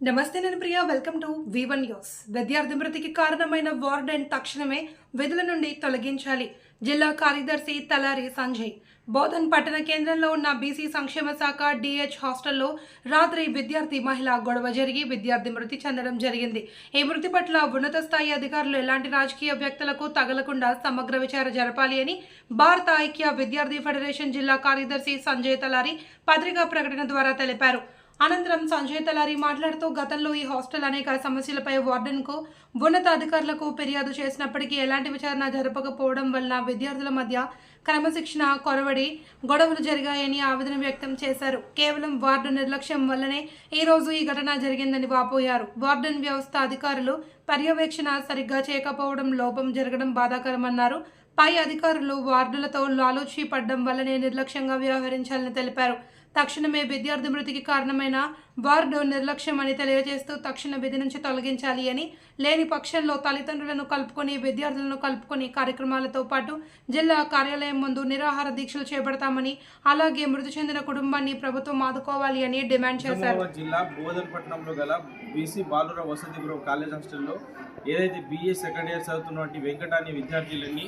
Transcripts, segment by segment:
నమస్తే నేను Priya welcome to one news విద్యార్థి మృతికి కారణమైన వార్డెన్ తక్షణమే విధుల నుండి తొలగించాలి. జిల్లా కార్యదర్శి తలారి సంజయ్. బోధన్ పట్టణ కేంద్రంలో ఉన్న బీసీ సంక్షేమ శాఖ డిహెచ్ హాస్టల్లో రాత్రి విద్యార్థి మహిళ గొడవ జరిగి విద్యార్థి మృతి చెందడం జరిగింది. ఈ మృతి పట్ల ఉన్నత స్థాయి అధికారులు ఎలాంటి రాజకీయ వ్యక్తులకు తగలకుండా సమగ్ర విచార జరపాలి అని భారత ఐక్య విద్యార్థి ఫెడరేషన్ జిల్లా కార్యదర్శి సంజయ్ తలారి పత్రికా ప్రకటన ద్వారా తెలిపారు. అనంతరం సంజయ్ తలారి మాట్లాడుతూ గతంలో ఈ హాస్టల్ అనేక సమస్యలపై వార్డెన్కు ఉన్నతాధికారులకు ఫిర్యాదు చేసినప్పటికీ ఎలాంటి విచారణ జరపకపోవడం వలన విద్యార్థుల మధ్య క్రమశిక్షణ కొరవడి గొడవలు జరిగాయని ఆవేదన వ్యక్తం చేశారు. కేవలం వార్డు నిర్లక్ష్యం వల్లనే ఈరోజు ఈ ఘటన జరిగిందని వాపోయారు. వార్డెన్ వ్యవస్థ అధికారులు పర్యవేక్షణ సరిగ్గా చేయకపోవడం లోపం జరగడం బాధాకరమన్నారు. పై అధికారులు వార్డులతో లాలోచి పడ్డం వల్లనే నిర్లక్ష్యంగా వ్యవహరించాలని తెలిపారు. తక్షణమే విద్యార్థి మృతికి కారణమైన వార్డు నిర్లక్ష్యం అని తెలియజేస్తూ తక్షణ విధి నుంచి తొలగించాలి అని లేని పక్షంలో తల్లిదండ్రులను కలుపుకొని విద్యార్థులను కలుపుకొని కార్యక్రమాలతో పాటు జిల్లా కార్యాలయం ముందు నిరాహార దీక్షలు చేపడతామని అలాగే మృతి చెందిన కుటుంబాన్ని ప్రభుత్వం ఆదుకోవాలి అని డిమాండ్ చేశారు. జిల్లా బోధనపట్నంలో గల బీసీ బాలుర వసతి గృహ కాలేజ్ హాస్టల్లో ఏదైతే బీఏ సెకండ్ ఇయర్ చదువుతున్నటువంటి వెంకట అనే విద్యార్థులని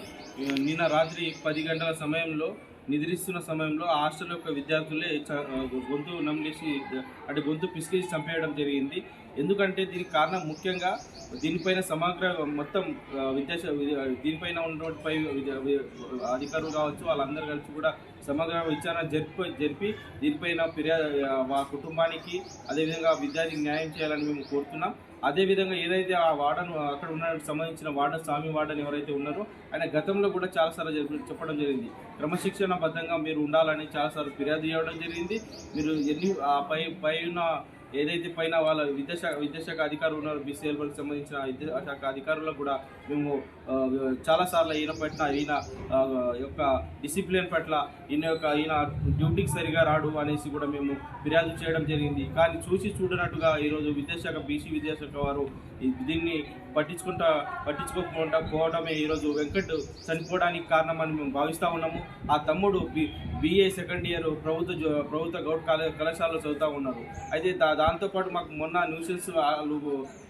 నిన్న రాత్రి పది గంటల సమయంలో నిద్రిస్తున్న సమయంలో హాస్టల్ యొక్క విద్యార్థులే గొంతు నమిలేసి అంటే గొంతు పిసికేసి చంపేయడం జరిగింది. ఎందుకంటే దీనికి కారణం ముఖ్యంగా దీనిపైన సమగ్ర మొత్తం విద్యా విద్యాశ దీనిపైన ఉన్నపై అధికారులు కావచ్చు వాళ్ళందరూ కలిసి కూడా సమగ్ర విచారణ జరిపి జరిపి దీనిపైన ఫిర్యాదు మా కుటుంబానికి అదేవిధంగా విద్యార్థికి న్యాయం చేయాలని మేము కోరుతున్నాం. అదేవిధంగా ఏదైతే ఆ వార్డను అక్కడ ఉన్న సంబంధించిన వార్డన్ స్వామి వార్డన్ ఎవరైతే ఉన్నారో ఆయన గతంలో కూడా చాలాసార్లు చెప్పడం జరిగింది. క్రమశిక్షణ బద్ధంగా మీరు ఉండాలని చాలాసార్లు ఫిర్యాదు చేయడం జరిగింది. మీరు ఎన్ని ఆ పై పై ఉన్న ఏదైతే పైన వాళ్ళ విద్యాశాఖ విద్యాశాఖ అధికారులు ఉన్నారో బీసీఎల్కి సంబంధించిన విద్యాశాఖ అధికారులకు కూడా మేము చాలాసార్లు ఈయన పట్ల ఈయన యొక్క డిసిప్లిన్ పట్ల ఈయన యొక్క ఈయన డ్యూటీకి సరిగా రాడు అనేసి కూడా మేము ఫిర్యాదు చేయడం జరిగింది. కానీ చూసి చూడనట్టుగా ఈరోజు విద్యాశాఖ బీసీ విద్యాశాఖ వారు దీన్ని పట్టించుకుంటా పట్టించుకోకుండా పోవడమే ఈరోజు వెంకట్ చనిపోవడానికి కారణమని మేము భావిస్తూ ఉన్నాము. ఆ తమ్ముడు బి బీఏ సెకండ్ ఇయర్ ప్రభుత్వ ప్రభుత్వ గౌడ్ కళాశాలలో చదువుతూ ఉన్నారు. అయితే దా దాంతోపాటు మాకు మొన్న న్యూసెన్స్ వాళ్ళు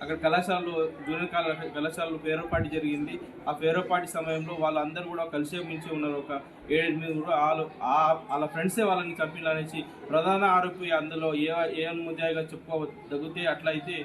అక్కడ కళాశాలలో జూనియర్ కళా కళాశాలలో ఫేరో పార్టీ జరిగింది. ఆ ఫేరో పార్టీ సమయంలో వాళ్ళందరూ కూడా కలిసే మించి ఉన్నారు. ఒక ఏడెనిమిది కూడా వాళ్ళు వాళ్ళ ఫ్రెండ్సే వాళ్ళని చంపిలనేసి ప్రధాన ఆరోపి అందులో ఏ ఏ ముద్దాయిగా చెప్పుకోదగితే అట్లయితే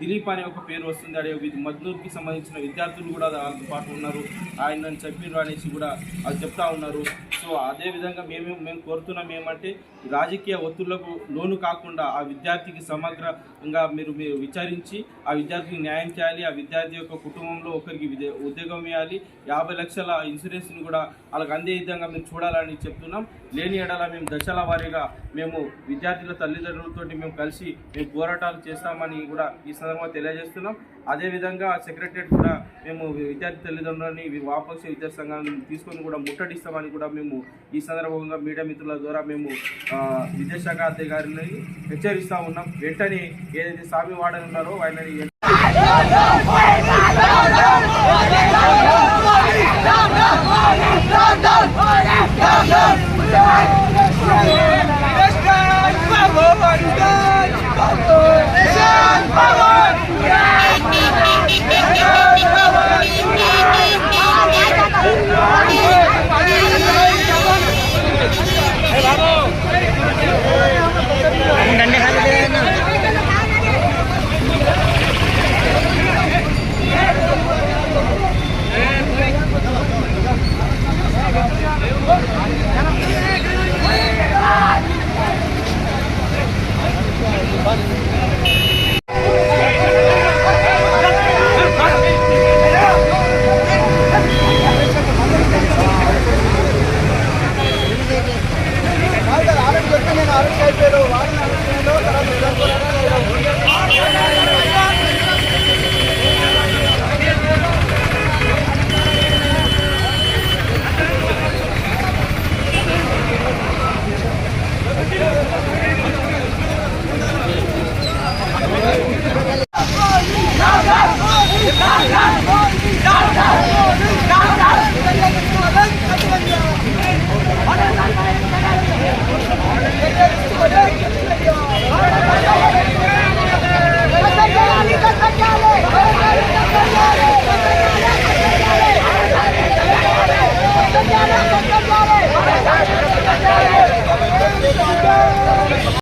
దిలీప్ అనే ఒక పేరు వస్తుంది. అడే మద్నూర్కి సంబంధించిన విద్యార్థులు కూడా దాంతో పాటు ఉన్నారు. ఆయన చెప్పిర్రు అనేసి కూడా అది చెప్తా ఉన్నారు. సో అదే విధంగా మేము మేము కోరుతున్నాం ఏమంటే రాజకీయ ఒత్తిళ్ళకు లోను కాకుండా ఆ విద్యార్థికి సమగ్రంగా మీరు మీరు విచారించి ఆ విద్యార్థికి న్యాయం చేయాలి. ఆ విద్యార్థి యొక్క కుటుంబంలో ఒకరికి ఉద్యోగం ఇవ్వాలి. యాభై లక్షల ఇన్సూరెన్స్ని కూడా వాళ్ళకి అందే విధంగా మేము చూడాలని చెప్తున్నాం. లేని ఎడల మేము దశల వారీగా మేము విద్యార్థుల తల్లిదండ్రులతో మేము కలిసి మేము పోరాటాలు చేస్తామని కూడా ఈ సందర్భంగా తెలియజేస్తున్నాం. అదేవిధంగా సెక్రటరియట్ కూడా మేము విద్యార్థి తల్లిదండ్రులని వాపక్ష విద్యా విద్యార్థి సంఘాన్ని తీసుకొని కూడా ముట్టడిస్తామని కూడా మేము ఈ సందర్భంగా మీడియా మిత్రుల ద్వారా మేము విద్యాశాఖ అధికారిని హెచ్చరిస్తూ ఉన్నాం. వెంటనే ఏదైతే స్వామి వాడని ఉన్నారో ఆయనని Valeu.